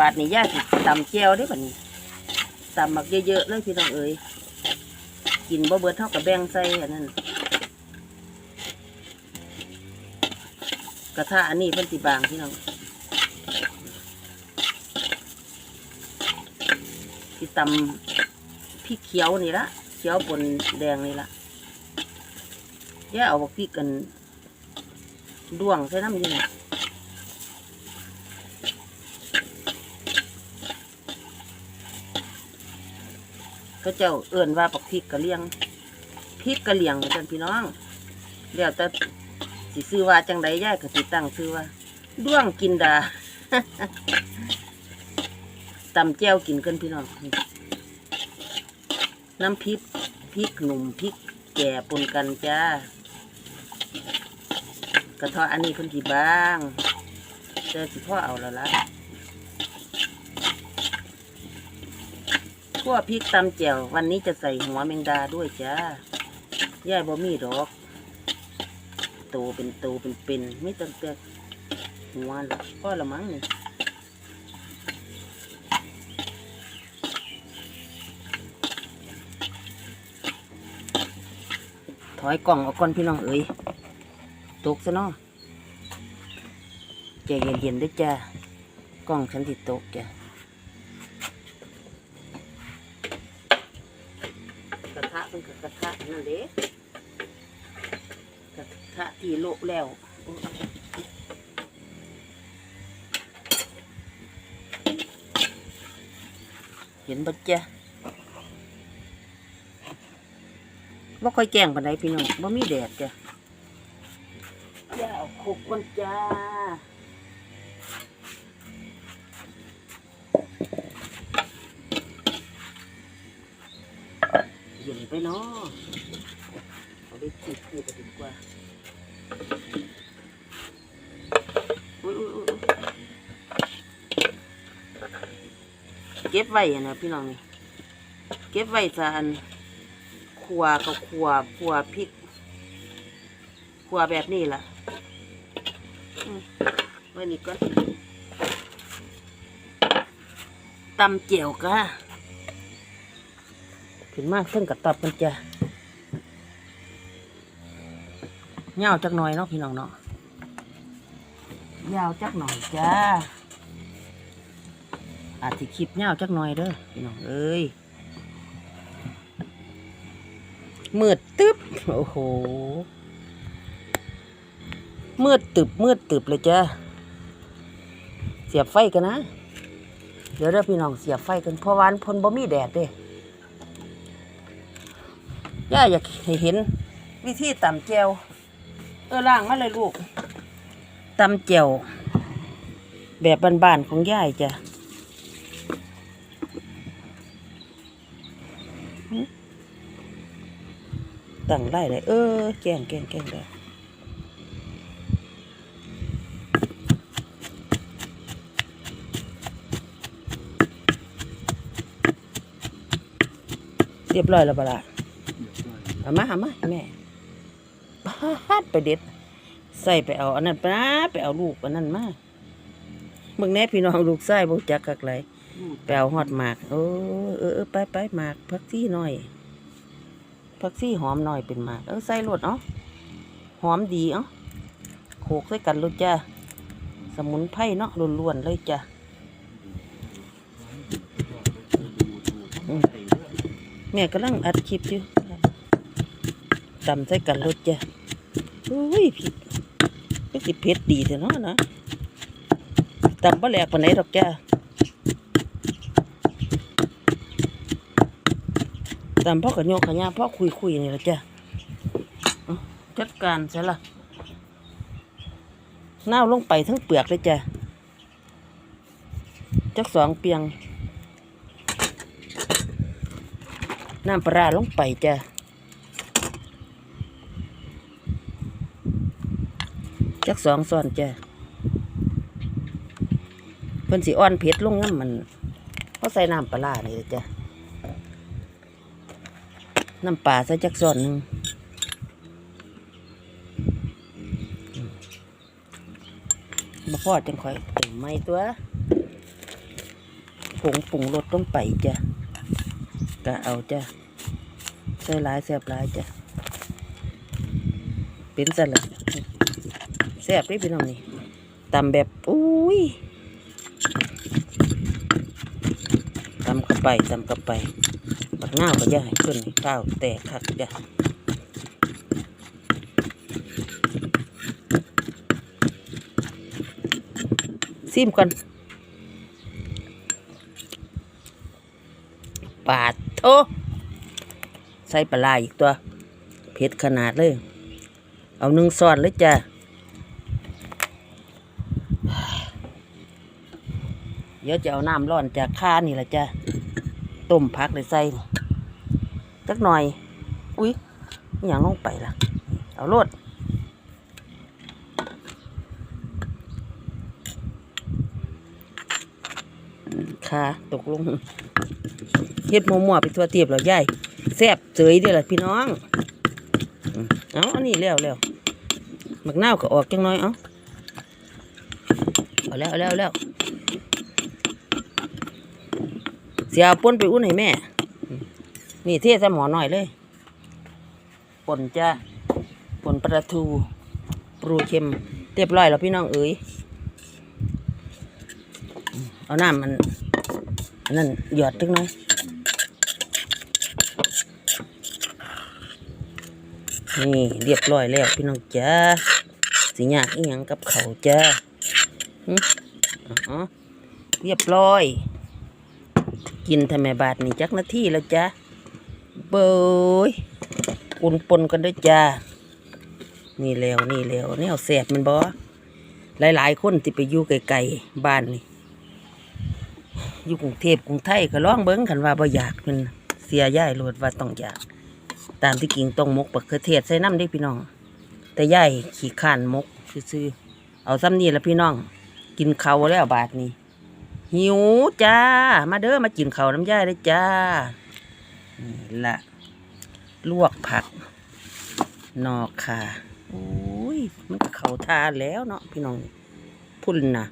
บาดนี้ย่าสิตำแก้วได้อบัดนี้ตำมักเยอะๆเลยพี่น้องเอ้ยกินบ่เบิดเท่ากับแบ่งใส่อันนั้นกระทะอันนี้เพิ่นสิบางพี่น้องสิตำพริกเขียวนี่ละเขียวปนแดงนี่ละย่าเอาบักพริกกันด้วงใส่น้ำอ ก็เจ้าเอื่นว่าปักพริกกะเลียงพริกกะเลียงกันพี่น้องเดี๋ยวแต่สิซื้อว่าจังใดย่ายก็สิตั้งซื้อว่าด้วงกินดาตำแจ้วกินกันพี่น้อง น้ำพริกพริกหนุ่มพริกแก่ปนกันจ้ากระทาะอันนี้คนกี่บ้างแต่สิพ่อเอาแล้วล่ะ ขั่วพริกตำแจ่ววันนี้จะใส่หัวแมงดาด้วยจ้าย่ายบ่มีดอกโตเป็นโตเป็นเป็นไม่ต้องแต่หัวหรอกก็ละมั้งนี่ถอยกล่องเอาก่อนพี่น้องเอ๋ยตกซะเนาะใจเย็นๆด้วยจ้ากล้องฉันติดตกจ้ะ กระทะนั่นเด้กระทะที่โลกแล้วเห็นบัจ๊ะว่าค่อยแกล้งปานใดพี่น้องว่ามีแดดจ้ะอย่าเอาขบกันจ้าเย็น ไปเนาะเอาไปขีดขีดกันดีกว่าอุ๊ยอุ๊ยอุ๊ยเก็บไว้นะพี่น้องนี่เก็บไว้ซะอันขัวกับขัวขัวพริกขัวแบบนี้ล่ะไว้นี่ก่อนตำเจียวกะ ขึ้นมาเพิ่งกระตอบกันจ้ะยาวจักหน่อยเนาะพี่น้องเนาะยาวจักหน่อยจ้าอาจจะคลิปยาวจักหน่อยเด้อพี่น้องเอ้ยมืดตึบโอ้โหมืดตึบมืดตึบเลยจ้าเสียบไฟกันนะ เดี๋ยวเด้อพี่น้องเสียบไฟกันเพราะวาอันพนบ่มีแดดเด้ ย่าอยากให้เห็น วิธีตำแจวเออล่างมาเลยลูกตำแจวแบบบ้านๆของย่ายจ้ะตั้งไล่เลยเออ แกงแกงแกงได้เรียบร้อยแล้วปะล่ะ เอามาเอามาแม่ปาดไปเด็ด ใส่ไปเอาอันนั้นปะไปเอาลูกอันนั้นมาเมื่อแน่พี่น้องลูกไส้บ่จักกักไรไปเอาฮอดหมากเออเออเออไปไปหมากพักซี่หน่อยพักซี่หอมหน่อยเป็นหมากเออใส่รดเนาะหอมดีเอ้าโขกใส่กันรดจ้าสมุนไพรเนาะล้วนๆเลยจ้ะแม่กำลังอัดคลิปอยู่ ตำใส่กันรสจ้ะอุ้ยผิดก็สิเผ็ดดีแต่เนาะนะตำบ่แหลกปานไหนดอกจ้ะตำพ่อกับโยกขยาพ่อคุยคุยนี่แหละจ้ะเจัดการซะละน้าวลงไปทั้งเปลือกเลยจ้ะจักสองเปียง น้ำปลาร้าลงไปจ้ะ จักสองซ้อนจ้ะเพิ่นสิอ่อนเผ็ดลงน้ำมันเพราะใส่น้ำปลานี่จ้ะน้ำปลาใส่จักซ้อนหนึ่งบ่พอจังค่อยเติมไม่ตัวผงปรุงรสต้องไปจ้ะกะเอาจ้ะใส่หลายแซ่บหลายจ้ะเป็นสลัด ซ่บเด้พี่น้องนี่ตำแบบอุ้ยตำเข้าไปตำเข้าไปบักหน้าก็ย่าให้ขึ้นข้าวแตกคักจ้ะซิมก่อนปาดโทใส่ปลาร้าอีกตัว เผ็ดขนาดเลย เอาหนึ่งซ้อนเลยจ้ะ เดี๋ยวจะเอาน้ำร้อนจากข้านี่แหละจ้ะต้มพักเลยใส่จักหน่อย อุ๊ยอย่างลงไปล่ะ เอาโลดขาตกลงเฮ็ดมั่วๆไปทั่วเทียบแล้วยายแซ่บเจยเด้อล่ะพี่น้อง เอาอันนี้แล้วแล้วมักนาวก็ออกจังน้อย เอาเอาแล้วเอาแล้วเอาแล้ว เสียเอาป่นไปอุ่นให้แม่อืมนี่เทใส่หมอหน่อยเลยป่นจ้าป่นปลาทูปรูเค็มเรียบร้อยแล้วพี่น้องเอ๋ยอืมเอาน้ำมันอันนั้นหยอดจังน้อยนี่เรียบร้อยแล้วพี่น้องจ้าสิยากอีหยังกับเขาวจ้าหึอ๋อเรียบร้อย กินทำไมบาทนี่จักนาทีแล้วจ้าเบยอุ่นปนกันด้วยจ้า นี่แล้วนี่แล้วแนวแสบมันบอหลายๆคนที่ไปอยู่ไกลๆบ้านนี่อยู่กรุงเทพกรุงไทยก็ร้องเบิ้งกันว่าบ่อยากเพิ่นเสียย่ายโลดว่าต้องอยาก ตามที่กิ่งต้องมกบักเขือเทศใส่น้ำได้พี่น้อง แต่ย่ายขี้ข้านมกซื่อเอาซ้ำนี่ละพี่น้อง กินเขาแล้วบาทนี้ หิวจ้า มาเด้อมากินเขาวน้ำย่ายได้จ้า นี่ละ ลวกผักนอกค่ะโอ้ย มันก็เขาทาแล้วเนาะพี่น้อง พุ่นนะ